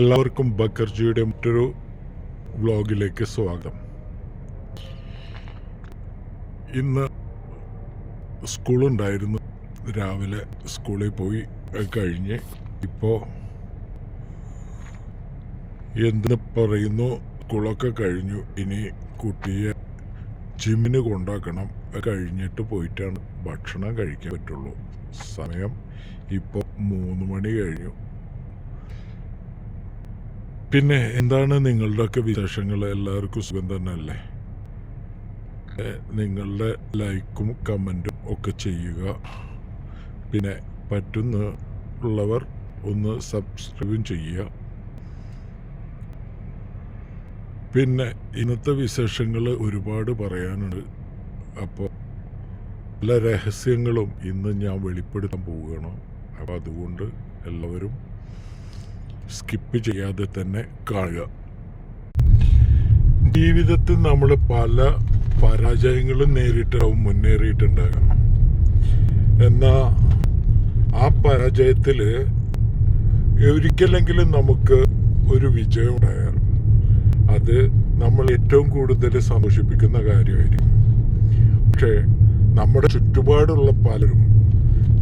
എല്ലാവർക്കും ബക്കർജിയുടെ മറ്റൊരു വ്ലോഗിലേക്ക് സ്വാഗതം. ഇന്ന് സ്കൂളുണ്ടായിരുന്നു. രാവിലെ സ്കൂളിൽ പോയി കഴിഞ്ഞ് ഇപ്പോൾ എന്തിന് പറയുന്നു? സ്കൂളൊക്കെ കഴിഞ്ഞു. ഇനി കുട്ടിയെ ജിമ്മിന് കൊണ്ടാക്കണം. കഴിഞ്ഞിട്ട് പോയിട്ടാണ് ഭക്ഷണം കഴിക്കാൻ പറ്റുള്ളൂ. സമയം ഇപ്പോൾ മൂന്ന് മണി കഴിഞ്ഞു. പിന്നെ എന്താണ് നിങ്ങളുടെയൊക്കെ വിശേഷങ്ങൾ? എല്ലാവർക്കും സുഖം തന്നെ അല്ലേ നിങ്ങളുടെ ലൈക്കും കമന്റും ഒക്കെ ചെയ്യുക. പിന്നെ പറ്റുന്ന ഉള്ളവർ ഒന്ന് സബ്സ്ക്രൈബും ചെയ്യുക. പിന്നെ ഇന്നത്തെ വിശേഷങ്ങൾ ഒരുപാട് പറയാനുണ്ട്. അപ്പോൾ പല രഹസ്യങ്ങളും ഇന്ന് ഞാൻ വെളിപ്പെടുത്താൻ പോവുകയാണ്. അപ്പോൾ അതുകൊണ്ട് എല്ലാവരും സ്കിപ്പ് ചെയ്യാതെ തന്നെ കാണുക. ജീവിതത്തിൽ നമ്മൾ പല പരാജയങ്ങളും നേരിട്ടാവും മുന്നേറിയിട്ടുണ്ടാകണം എന്നാൽ ആ പരാജയത്തിൽ ഒരിക്കലെങ്കിലും നമുക്ക് ഒരു വിജയം ഉണ്ടായാൽ അത് നമ്മൾ ഏറ്റവും കൂടുതൽ സന്തോഷിപ്പിക്കുന്ന കാര്യമായിരിക്കും. പക്ഷേ നമ്മുടെ ചുറ്റുപാടുള്ള പലരും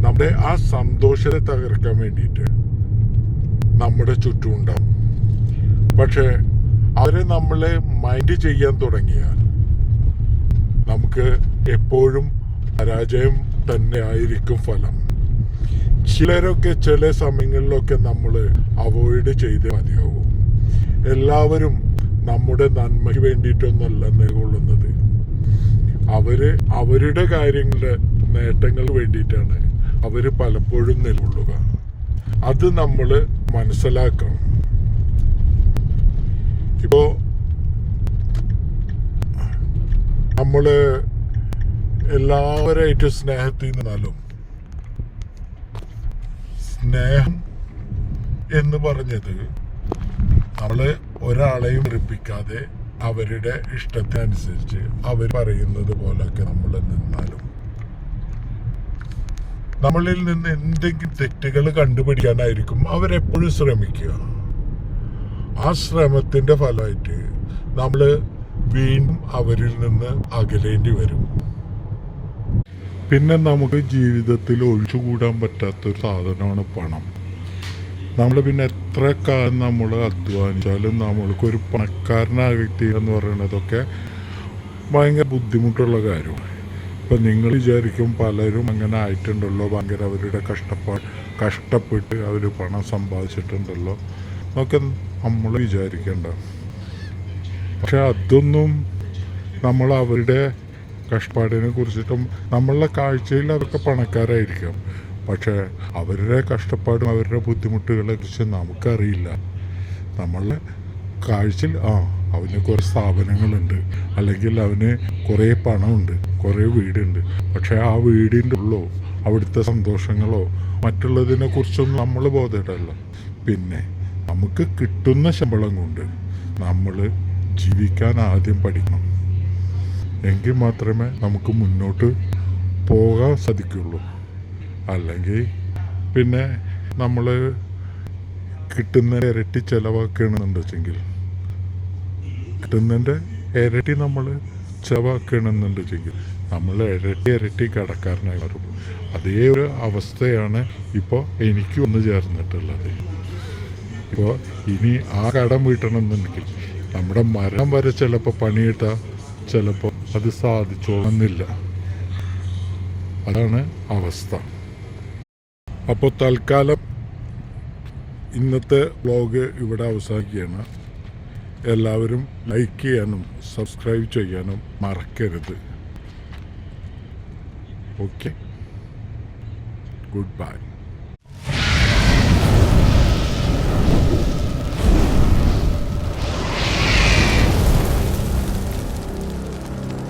നമ്മുടെ ആ സന്തോഷത്തെ തകർക്കാൻ വേണ്ടിയിട്ട് നമ്മുടെ ചുറ്റും ഉണ്ടാവും. പക്ഷേ അവരെ നമ്മളെ മൈൻഡ് ചെയ്യാൻ തുടങ്ങിയാൽ നമുക്ക് എപ്പോഴും പരാജയം തന്നെ ആയിരിക്കും ഫലം. ചിലരൊക്കെ ചില സമയങ്ങളിലൊക്കെ നമ്മൾ അവോയ്ഡ് ചെയ്ത് മതിയാവും. എല്ലാവരും നമ്മുടെ നന്മയ്ക്ക് വേണ്ടിയിട്ടൊന്നല്ല നിലകൊള്ളുന്നത്. അവർ അവരുടെ കാര്യങ്ങളുടെ നേട്ടങ്ങൾ വേണ്ടിയിട്ടാണ് അവർ പലപ്പോഴും നിലകൊള്ളുക. അത് നമ്മൾ മനസ്സിലാക്കണം ഇപ്പോ നമ്മൾ എല്ലാവരായിട്ട് സ്നേഹത്തിൽ നിന്നാലും സ്നേഹം എന്ന് പറഞ്ഞത് നമ്മൾ ഒരാളെയും വെറുപ്പിക്കാതെ അവരുടെ ഇഷ്ടത്തിനനുസരിച്ച് അവർ പറയുന്നത് പോലൊക്കെ നമ്മൾ നമ്മളിൽ നിന്ന് എന്തെങ്കിലും തെറ്റുകൾ കണ്ടുപിടിക്കാനായിരിക്കും അവരെപ്പോഴും ശ്രമിക്കുക. ആ ശ്രമത്തിന്റെ ഫലമായിട്ട് നമ്മൾ വീണ്ടും അവരിൽ നിന്ന് അകലേണ്ടി വരും. പിന്നെ നമുക്ക് ജീവിതത്തിൽ ഒഴിച്ചുകൂടാൻ പറ്റാത്തൊരു സാധനമാണ് പണം. നമ്മൾ പിന്നെ എത്ര കാലം നമ്മൾ അധ്വാനിച്ചാലും നമ്മൾക്കൊരു പണക്കാരനാകത്തി എന്ന് പറയുന്നതൊക്കെ ഭയങ്കര ബുദ്ധിമുട്ടുള്ള കാര്യമാണ്. ഇപ്പം നിങ്ങൾ വിചാരിക്കും പലരും അങ്ങനെ ആയിട്ടുണ്ടല്ലോ ഭയങ്കര അവരുടെ കഷ്ടപ്പാട് കഷ്ടപ്പെട്ട് അവർ പണം സമ്പാദിച്ചിട്ടുണ്ടല്ലോ. എന്നൊക്കെ നമ്മൾ വിചാരിക്കേണ്ട. പക്ഷെ അതൊന്നും നമ്മൾ അവരുടെ കഷ്ടപ്പാടിനെ കുറിച്ചിട്ടും നമ്മളുടെ കാഴ്ചയിൽ അതൊക്കെ പണക്കാരായിരിക്കാം. പക്ഷേ അവരുടെ കഷ്ടപ്പാടും അവരുടെ ബുദ്ധിമുട്ടുകളെ കുറിച്ച് നമുക്കറിയില്ല. നമ്മളുടെ കാഴ്ചയിൽ ആ അവന് കുറേ സ്ഥാപനങ്ങളുണ്ട്. അല്ലെങ്കിൽ അവന് കുറേ പണമുണ്ട് കുറേ വീടുണ്ട്. പക്ഷേ ആ വീടിന്റെ ഉള്ളോ അവിടുത്തെ സന്തോഷങ്ങളോ മറ്റുള്ളതിനെ കുറിച്ചൊന്നും നമ്മൾ ബോധമിടല്ല പിന്നെ നമുക്ക് കിട്ടുന്ന ശമ്പളം കൊണ്ട് നമ്മൾ ജീവിക്കാൻ ആദ്യം പഠിക്കണം. എങ്കിൽ മാത്രമേ നമുക്ക് മുന്നോട്ട് പോകാൻ സാധിക്കുള്ളൂ. അല്ലെങ്കിൽ പിന്നെ നമ്മൾ കിട്ടുന്ന ഇരട്ടി ചിലവാക്കണമെന്ന് വെച്ചെങ്കിൽ കിട്ടുന്നതിന്റെ ഇരട്ടി നമ്മൾ ചിലവാക്കണമെന്നുണ്ട് ചെങ്കിൽ നമ്മൾ ഇരട്ടി ഇരട്ടി കടക്കാരനായി മാറും. അതേ ഒരു അവസ്ഥയാണ് ഇപ്പോൾ എനിക്ക് വന്നു ചേർന്നിട്ടുള്ളത്. ഇപ്പോൾ ഇനി ആ കടം വീട്ടണമെന്നുണ്ടെങ്കിൽ നമ്മുടെ മരം വരെ ചിലപ്പോൾ പണിയിട്ടാൽ ചിലപ്പോൾ അത് സാധിച്ചോളന്നില്ല. അതാണ് അവസ്ഥ. അപ്പോൾ തൽക്കാലം ഇന്നത്തെ വ്ലോഗ് ഇവിടെ അവസാനിക്കുകയാണ്. എല്ലാവരും ലൈക്ക് ചെയ്യാനും സബ്സ്ക്രൈബ് ചെയ്യാനും മറക്കരുത്. Okay good bye